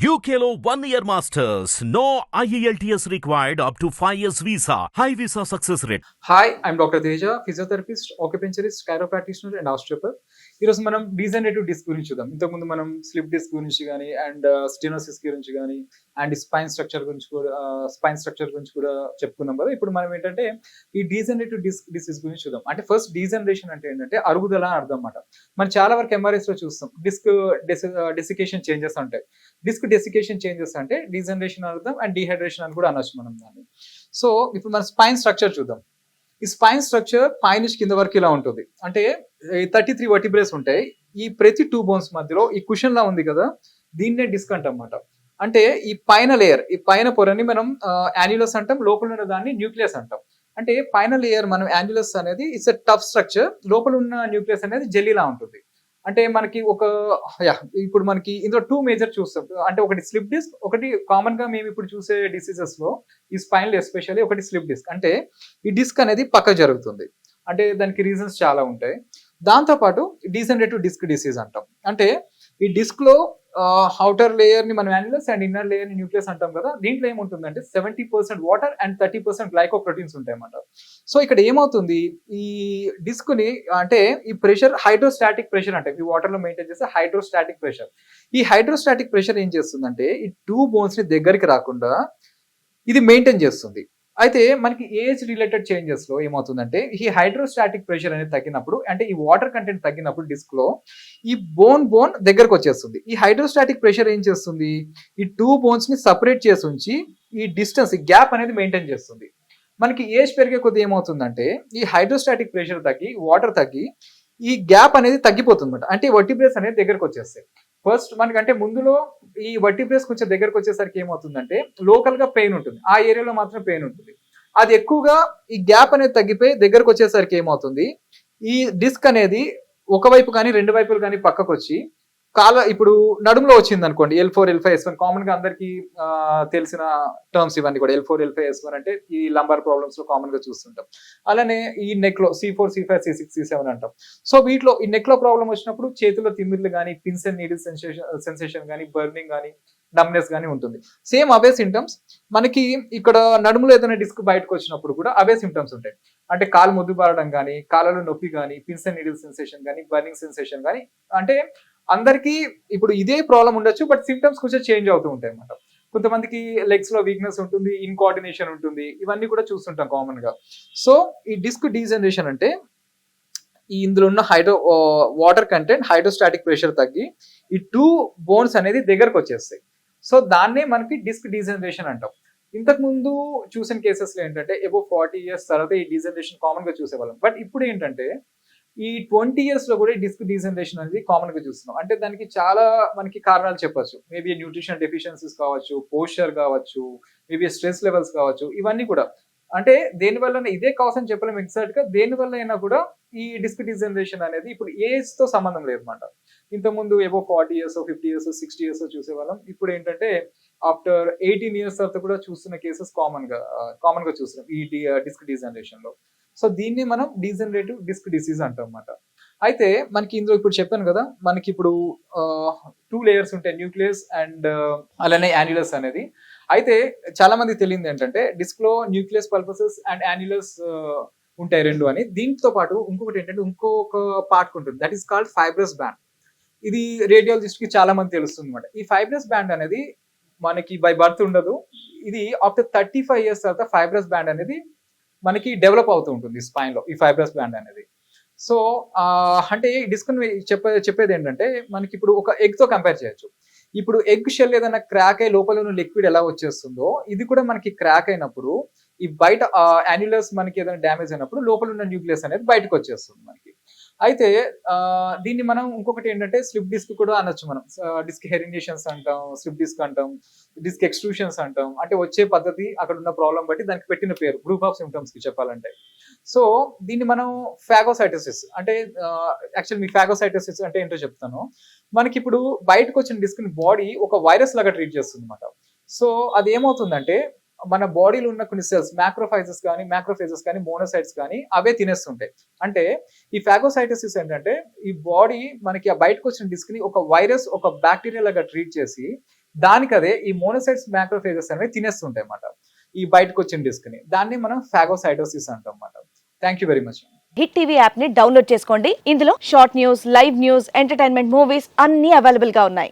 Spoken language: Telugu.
UKLO one year masters. No E IELTS required up to 5 years visa. High visa success rate. Hi I'm doctor Teja physiotherapist acupuncturist chiropractitioner and osteopath ఈరోజు మనం డీజనరేటివ్ డిస్క్ గురించి చూద్దాం. ఇంతకుముందు మనం స్లిప్ డిస్క్ గురించి కానీ అండ్ స్టెనోసిస్ గురించి కానీ అండ్ స్పైన్ స్ట్రక్చర్ గురించి కూడా స్పైన్ స్ట్రక్చర్ గురించి కూడా చెప్పుకున్నాం కదా. ఇప్పుడు మనం ఏంటంటే ఈ డీజనరేటివ్ డిస్క్ డిసీజ్ గురించి చూద్దాం. అంటే ఫస్ట్ డీజనరేషన్ అంటే ఏంటంటే అరుగుదల అని అర్థం అన్నమాట. మనం చాలా వరకు ఎంఆర్ఎస్లో చూస్తాం. డిస్క్ డెసికేషన్ చేంజెస్ ఉంటాయి. డిస్క్ డెసికేషన్ చేంజెస్ అంటే డీజనరేషన్ అర్థం అండ్ డీహైడ్రేషన్ అని కూడా అనొచ్చు మనం దాన్ని. సో ఇప్పుడు మన స్పైన్ స్ట్రక్చర్ చూద్దాం. ఈ స్పైన్ స్ట్రక్చర్ పైనుంచి కింద వరకు ఇలా ఉంటుంది. అంటే థర్టీ త్రీ వర్టిబ్రేస్ ఉంటాయి. ఈ ప్రతి టూ బోన్స్ మధ్యలో ఈ కుషన్ లా ఉంది కదా దీన్నే డిస్క్ అంటాం అన్నమాట. అంటే ఈ పైన లేయర్ ఈ పైన పొరని మనం యాన్యులస్ అంటాం లోపల ఉన్న దాన్ని న్యూక్లియస్ అంటాం. అంటే పైన లేయర్ మనం యాన్యులస్ అనేది ఇట్స్ ఎ టఫ్ స్ట్రక్చర్ లోపల ఉన్న న్యూక్లియస్ అనేది జెల్లీలా ఉంటుంది. అంటే మనకి ఒక యా ఇప్పుడు మనకి ఇందులో టూ మేజర్ చూస్తాం. అంటే ఒకటి స్లిప్ డిస్క్ ఒకటి కామన్గా మేము ఇప్పుడు చూసే డిసీజెస్లో ఈ స్పైన్ ఎస్పెషల్లీ ఒకటి స్లిప్ డిస్క్ అంటే ఈ డిస్క్ అనేది పక్క జరుగుతుంది. అంటే దానికి రీజన్స్ చాలా ఉంటాయి. దాంతోపాటు డీజనరేటివ్ డిస్క్ డిసీజ్ అంటాం. అంటే ఈ డిస్క్ హౌటర్ అవుటర్ లేయర్ని మనం యాన్యులస్ అండ్ ఇన్నర్ లేయర్ని న్యూక్లియస్ అంటాం కదా దీంట్లో ఏముంటుందంటే seventy percent water and thirty percent glycoproteins ఉంటాయన్నమాట. సో ఇక్కడ ఏమవుతుంది? ఈ డిస్క్ని అంటే ఈ ప్రెషర్ హైడ్రోస్టాటిక్ ప్రెషర్ అంటే. ఈ వాటర్లో మెయింటైన్ చేస్తే హైడ్రోస్టాటిక్ ప్రెషర్ ఈ హైడ్రోస్టాటిక్ ప్రెషర్ ఏం చేస్తుందంటే ఈ టూ బోన్స్ని దగ్గరికి రాకుండా ఇది మెయింటైన్ చేస్తుంది. అయితే మనకి ఏజ్ రిలేటెడ్ చేంజెస్లో ఏమవుతుందంటే ఈ హైడ్రోస్టాటిక్ ప్రెషర్ అనేది తగ్గినప్పుడు అంటే ఈ వాటర్ కంటెంట్ తగ్గినప్పుడు డిస్క్లో ఈ బోన్ బోన్ దగ్గరకు వచ్చేస్తుంది. ఈ హైడ్రోస్టాటిక్ ప్రెషర్ ఏం చేస్తుంది? ఈ టూ బోన్స్ని సపరేట్ చేసి ఉంచి ఈ డిస్టెన్స్ ఈ గ్యాప్ అనేది మెయింటైన్ చేస్తుంది. మనకి ఏజ్ పెరిగే కొద్ది ఏమవుతుందంటే ఈ హైడ్రోస్టాటిక్ ప్రెషర్ తగ్గి వాటర్ తగ్గి ఈ గ్యాప్ అనేది తగ్గిపోతుంది అంటే అంటే వర్టిబ్రేస్ అనేది దగ్గరకు వచ్చేస్తాయి. ఫస్ట్ మనకంటే ముందులో ఈ వర్టిబ్రేస్ కొంచెం దగ్గరకు వచ్చేసరికి ఏమవుతుందంటే లోకల్గా పెయిన్ ఉంటుంది. ఆ ఏరియాలో మాత్రం పెయిన్ ఉంటుంది. అది ఎక్కువగా ఈ గ్యాప్ అనేది తగ్గిపోయి దగ్గరకు వచ్చేసరికి ఏమవుతుంది? ఈ డిస్క్ అనేది ఒకవైపు కానీ రెండు వైపులు కానీ పక్కకు వచ్చి కాల ఇప్పుడు నడుములో వచ్చింది అనుకోండి L four L five S one కామన్గా అందరికి తెలిసిన టర్మ్స్ ఇవన్నీ కూడా. L four L five S one అంటే ఈ లంబర్ ప్రాబ్లమ్స్లో కామన్గా చూస్తుంటాం. అలానే ఈ నెక్లో C four C five C six C seven అంటాం. సో వీటిలో ఈ నెక్లో ప్రాబ్లం వచ్చినప్పుడు చేతిలో తిమ్మిర్లు కానీ pins and needle sensation sensation కానీ బర్నింగ్ కానీ డమ్నెస్ కానీ ఉంటుంది. సేమ్ అవే సిమ్టమ్స్ మనకి ఇక్కడ నడుములో ఏదైనా డిస్క్ బయటకు వచ్చినప్పుడు కూడా అవే సిమ్టమ్స్ ఉంటాయి. అంటే కాలు ముద్దు పారడం కానీ కాళ్ళలో నొప్పి కానీ పిన్స్ అండ్ నీడిల్ సెన్సేషన్ కానీ బర్నింగ్ సెన్సేషన్ కానీ అంటే అందరికీ ఇప్పుడు ఇదే ప్రాబ్లం ఉండొచ్చు బట్ సిమ్టమ్స్ కొంచెం చేంజ్ అవుతూ ఉంటాయి అన్నమాట. కొంతమందికి లెగ్స్లో వీక్నెస్ ఉంటుంది ఇన్కోఆర్డినేషన్ ఉంటుంది ఇవన్నీ కూడా చూస్తుంటాం కామన్గా. సో ఈ డిస్క్ డీజనరేషన్ అంటే ఈ ఇందులో ఉన్న hydro water content hydrostatic pressure తగ్గి ఈ టూ బోన్స్ అనేది దగ్గరకు వచ్చేస్తాయి. సో దాన్నే మనకి డిస్క్ డీజనరేషన్ అంటాం. ఇంతకు ముందు చూసిన కేసెస్లో ఏంటంటే ఎబో ఫార్టీ ఇయర్స్ తర్వాత ఈ డీజనరేషన్ కామన్గా చూసేవాళ్ళం. బట్ ఇప్పుడు ఏంటంటే ఈ ట్వంటీ ఇయర్స్లో కూడా డిస్క్ డీజనరేషన్ అనేది కామన్గా చూస్తున్నాం. అంటే దానికి చాలా మనకి కారణాలు చెప్పొచ్చు. మేబీ న్యూట్రిషన్ డెఫిషియన్సీస్ కావచ్చు పోస్చర్ కావచ్చు మేబీ స్ట్రెస్ లెవెల్స్ కావచ్చు ఇవన్నీ కూడా. అంటే దేని వల్ల ఇదే కాస్ అని చెప్పలేము ఎగ్జాక్ట్గా. దేని వల్ల అయినా కూడా ఈ డిస్క్ డిజనరేషన్ అనేది ఇప్పుడు ఏజ్తో సంబంధం లేదన్నమాట. ఇంతకుముందు ఏవో forty years fifty years sixty years చూసేవాళ్ళం. ఇప్పుడు ఏంటంటే ఆఫ్టర్ ఎయిటీన్ ఇయర్స్ తర్వాత కూడా చూస్తున్న కేసెస్ కామన్గా కామన్గా చూస్తున్నాం ఈ డిస్క్ డిజనరేషన్లో సో దీన్ని మనం డీజనరేటివ్ డిస్క్ డిసీజ్ అంటాం అన్నమాట అయితే మనకి ఇందులో ఇప్పుడు చెప్పాను కదా మనకి ఇప్పుడు టూ లేయర్స్ ఉంటాయి న్యూక్లియస్ అండ్ అలానే యాన్యులస్ అనేది. అయితే చాలా మంది తెలియదు ఏంటంటే డిస్క్లో న్యూక్లియస్ పల్పసెస్ అండ్ యాన్యులస్ ఉంటాయి రెండు అని. దీంతో పాటు ఇంకొకటి ఏంటంటే ఇంకొక పార్ట్ ఉంటుంది. That is called fibrous band ఇది రేడియాలజిస్ట్కి చాలా మంది తెలుస్తుంది అనమాట ఈ ఫైబ్రస్ బ్యాండ్ అనేది మనకి బై బర్త్ ఉండదు. ఇది ఆఫ్టర్ థర్టీ ఫైవ్ ఇయర్స్ తర్వాత ఫైబ్రస్ బ్యాండ్ అనేది మనకి డెవలప్ అవుతూ ఉంటుంది స్పైన్లో ఈ ఫైబ్రస్ బ్యాండ్ అనేది. సో అంటే డిస్కన్ చెప్పే చెప్పేది ఏంటంటే మనకి ఇప్పుడు ఒక ఎగ్తో కంపేర్ చేయొచ్చు. ఇప్పుడు ఎగ్ షెల్ ఏదైనా క్రాక్ అయ్యి లోపల ఉన్న లిక్విడ్ ఎలా వచ్చేస్తుందో ఇది కూడా మనకి క్రాక్ అయినప్పుడు ఈ బయట యాన్యులస్ మనకి ఏదైనా డ్యామేజ్ అయినప్పుడు లోపల ఉన్న న్యూక్లియస్ అనేది బయటకు వచ్చేస్తుంది మనకి. అయితే దీన్ని మనం ఇంకొకటి ఏంటంటే స్లిప్ డిస్క్ కూడా అనొచ్చు మనం. డిస్క్ హెరినేషన్స్ అంటాం స్లిప్ డిస్క్ అంటాం డిస్క్ ఎక్స్ట్రూషన్స్ అంటాం. అంటే వచ్చే పద్ధతి అక్కడ ఉన్న ప్రాబ్లం బట్టి దానికి పెట్టిన పేరు గ్రూప్ ఆఫ్ సిమ్టమ్స్కి చెప్పాలంటే. సో దీన్ని మనం ఫ్యాగోసైటోసిస్ అంటే యాక్చువల్ మీ ఫ్యాగోసైటోసిస్ అంటే ఏంటో చెప్తాను. మనకి ఇప్పుడు బయటకు వచ్చిన డిస్క్ని బాడీ ఒక వైరస్ లాగా ట్రీట్ చేస్తుంది అనమాట సో అది ఏమవుతుందంటే మన బాడీలో ఉన్న కొన్ని సెల్స్ మ్యాక్రోఫైజెస్ కానీ మ్యాక్రోఫైజెస్ కానీ మోనోసైట్స్ కానీ అవే తినేస్తుంటాయి. అంటే ఈ ఫాగోసైటోసిస్ ఏంటంటే ఈ బాడీ మనకి ఆ బయటకు వచ్చిన డిస్క్ని ఒక వైరస్ ఒక బ్యాక్టీరియా లాగా ట్రీట్ చేసి దానికదే ఈ మోనోసైట్స్ మ్యాక్రోఫైజెస్ అనేవి తినేస్తుంటాయి అన్నమాట. ఈ బయటకు వచ్చిన డిస్క్ని. దాన్ని మనం ఫ్యాగోసైటోసిస్ అంటాం అన్నమాట. Thank you very much Hit TV యాప్ని డౌన్లోడ్ చేసుకోండి. ఇందులో short news live news entertainment movies అన్ని అవైలబుల్గా ఉన్నాయి.